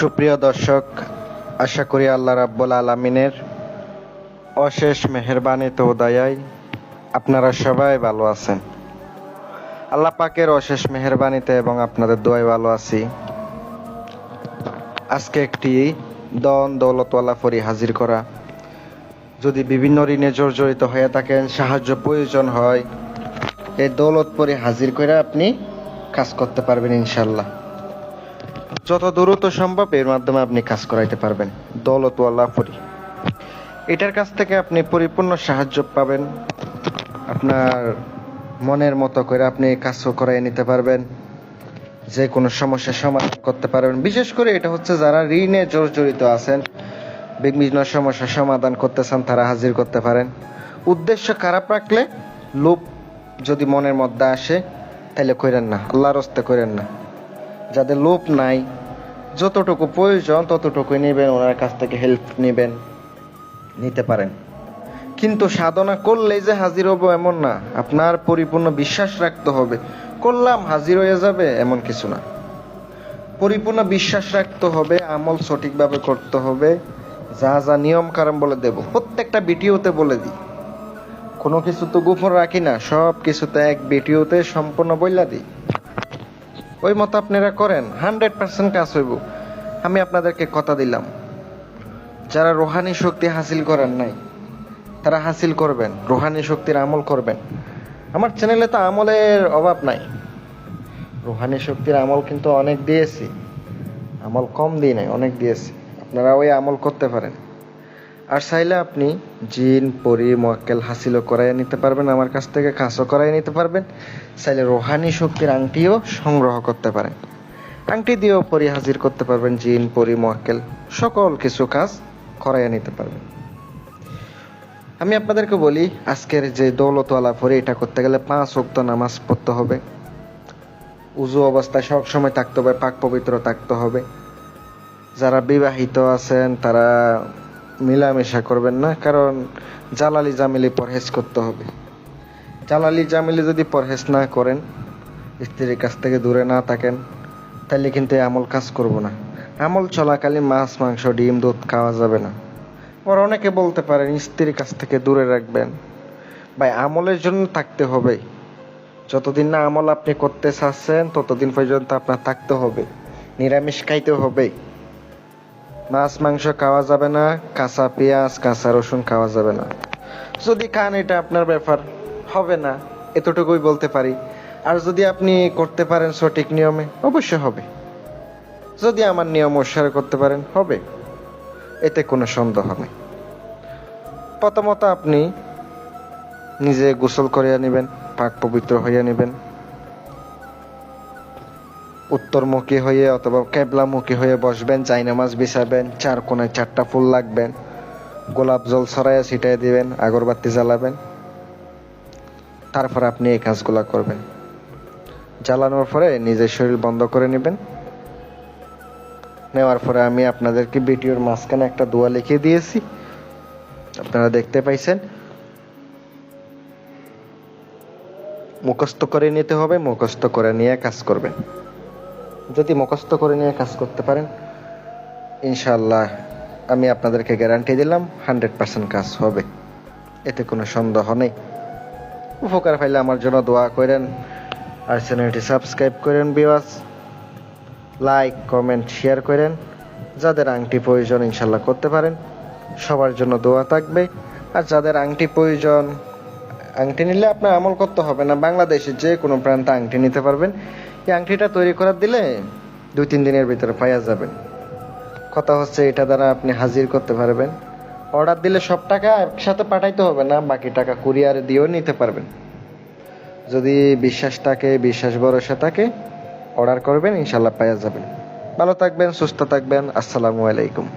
সুপ্রিয় দর্শক, আশা করি আল্লাহ রাব্বুল আলমিনের অশেষ মেহেরবানিতে উদয়ায় আপনারা সবাই ভালো আছেন। আল্লাহ পাকের অশেষ মেহেরবানিতে এবং আপনাদের দোয়ায় ভালো আছি। আজকে একটি দন দৌলতওয়ালা ফরি হাজির করা। যদি বিভিন্ন ঋণে জর্জরিত হয়ে থাকেন, সাহায্য প্রয়োজন হয়, এই দৌলত পরে হাজির করে আপনি কাজ করতে পারবেন ইনশাল্লাহ যত দ্রুত সম্ভব এর মাধ্যমে আপনি কাজ করাইতে পারবেন। দৌলতওয়ালা ফরি এটার কাছ থেকে আপনি পরিপূর্ণ সাহায্য পাবেন। আপনার মনের মতো করে আপনি কাজ করাই নিতে পারবেন। যে কোনো সমস্যার সমাধান করতে পারবেন। বিশেষ করে এটা হচ্ছে যারা ঋণে জর্জরিত আছেন বিভিন্ন সমস্যার সমাধান করতে চান, তারা হাজির করতে পারেন। উদ্দেশ্য খারাপ রাখলে লোভ যদি মনের মধ্যে আসে তাহলে করেন না। আল্লাহর হস্তে করেন না। যাদের লোভ নাই যতটুকু প্রয়োজন ততটুকুই নেবেন ওনার কাছ থেকে হেল্প নেবেন। নিতে পারেন। কিন্তু সাধনা করলেই যে হাজির হব এমন না। আপনার পরিপূর্ণ বিশ্বাস রাখতে হবে। করলাম হাজির হয়ে যাবে এমন কিছু না। পরিপূর্ণ বিশ্বাস রাখতে হবে আমল সঠিকভাবে করতে হবে। যা যা নিয়ম কারণ বলে দেব। প্রত্যেকটা ভিডিওতে বলে দিই। কোনো কিছু তো গোপন রাখি না সব কিছুতে এক ভিডিওতে সম্পূর্ণ বইলা দিই। ওই মতো আপনারা করেন, হান্ড্রেড পার্সেন্ট কাজ হইব। আমি আপনাদেরকে কথা দিলাম। যারা রোহানি শক্তি হাসিল করেন নাই, তারা হাসিল করবেন, রোহানি শক্তির আমল করবেন। আমার চ্যানেলে তো আমলের অভাব নাই। রোহানি শক্তির আমল কিন্তু অনেক দিয়েছি। আমল কম দিই নাই, অনেক দিয়েছি। আপনারা ওই আমল করতে পারেন। আর চাইলে আপনি জিন, পরি মোয়াক্কেল হাসিলও করাই নিতে পারবেন, আমার কাছ থেকে কাজও করাই নিতে পারবেন। চাইলে রোহানি শক্তির আংটিও সংগ্রহ করতে পারেন। আংটি দিয়েও পরি হাজির করতে পারবেন, জিন, পরি মোয়াক্কেল সকল কিছু কাজ করাই নিতে পারবেন। আমি আপনাদেরকে বলি, আজকের যে দৌলতওয়ালা পরে, এটা করতে গেলে পাঁচ ওক্ত নামাজ পড়তে হবে। উজু অবস্থায় সব সময় থাকতে হবে, পাক পবিত্র থাকতে হবে। যারা বিবাহিত আছেন, তারা মিলামেশা করবেন না, কারণ জালালি জামিলি পরহেজ করতে হবে। জালালি জামিলি যদি পরহেজ না করেন, স্ত্রীর কাছ থেকে দূরে না থাকেন, তাহলে কিন্তু আমল কাজ করব না। আমল চলাকালীন মাছ, মাংস, ডিম, দুধ খাওয়া যাবে না। আবার অনেকে বলতে পারেন, স্ত্রীর কাছ থেকে দূরে রাখবেন। ভাই, আমলের জন্য থাকতে হবে। যতদিন না আমল আপনি করতে চাচ্ছেন, ততদিন পর্যন্ত আপনার থাকতে হবে। নিরামিষ খাইতে হবে। মাছ, মাংস খাওয়া যাবে না, কাঁচা পেঁয়াজ, কাঁচা রসুন খাওয়া যাবে না। যদি খান, এটা আপনার ব্যাপার, হবে না, এতটুকুই বলতে পারি। আর যদি আপনি করতে পারেন সঠিক নিয়মে, অবশ্যই হবে। যদি আমার নিয়ম অনুসারে করতে পারেন, হবে। এতে কোনো সন্দেহ নেই। প্রথমত আপনি নিজে গোসল করিয়া নেবেন, পাক পবিত্র হইয়া নেবেন। উত্তরমুখী হয়ে অথবা কেবলামুখী হয়ে বসবেন, চাইনামাজ বিছাবেন, চার কোনায় চারটা ফুল লাগবেন, গোলাপ জল ছড়াইয়া ছিটাই দিবেন, আগরবাতি জ্বালাবেন। তারপর আপনি এই কাজগুলা করবেন। জ্বালানোর পরে নিজের শরীর বন্ধ করে নেবেন। নেওয়ার পরে আমি আপনাদেরকে ভিডিওর মাঝখানে একটা দোয়া লিখে দিয়েছি। আপনারা দেখতে পাইছেন। মুখস্থ করে নিতে হবে, মুখস্থ করে নিয়ে কাজ করবেন। যদি মুখস্থ করে নিয়ে কাজ করতে পারেন ইনশাল্লাহ আমি আপনাদেরকে গ্যারান্টি দিলাম হান্ড্রেড পার্সেন্ট কাজ হবে। এতে কোনো সন্দেহ নেই। উপকার পাইলে আমার জন্য দোয়া করেন, আর চ্যানেলটি সাবস্ক্রাইব করেন বিওয়াস লাইক কমেন্ট শেয়ার করেন। যাদের আংটি প্রয়োজন ইনশাল্লাহ করতে পারেন। সবার জন্য দোয়া থাকবে। আর যাদের আংটি প্রয়োজন আংটি নিলে আপনার আমল করতে হবে না। বাংলাদেশের যে কোনো প্রান্তে আংটি নিতে পারবেন। এই আংটিটা তৈরি করার দিলে দুই তিন দিনের ভিতরে পাইয়া যাবেন। কথা হচ্ছে, এটা দ্বারা আপনি হাজির করতে পারবেন। অর্ডার দিলে সব টাকা একসাথে পাঠাইতে হবে না, বাকি টাকা কুরিয়ারে দিয়েও নিতে পারবেন। যদি বিশ্বাস থাকে, বিশ্বাস ভরসা থাকে, অর্ডার করবেন, ইনশাল্লাহ পাইয়া যাবেন। ভালো থাকবেন, সুস্থ থাকবেন। আসসালামু আলাইকুম।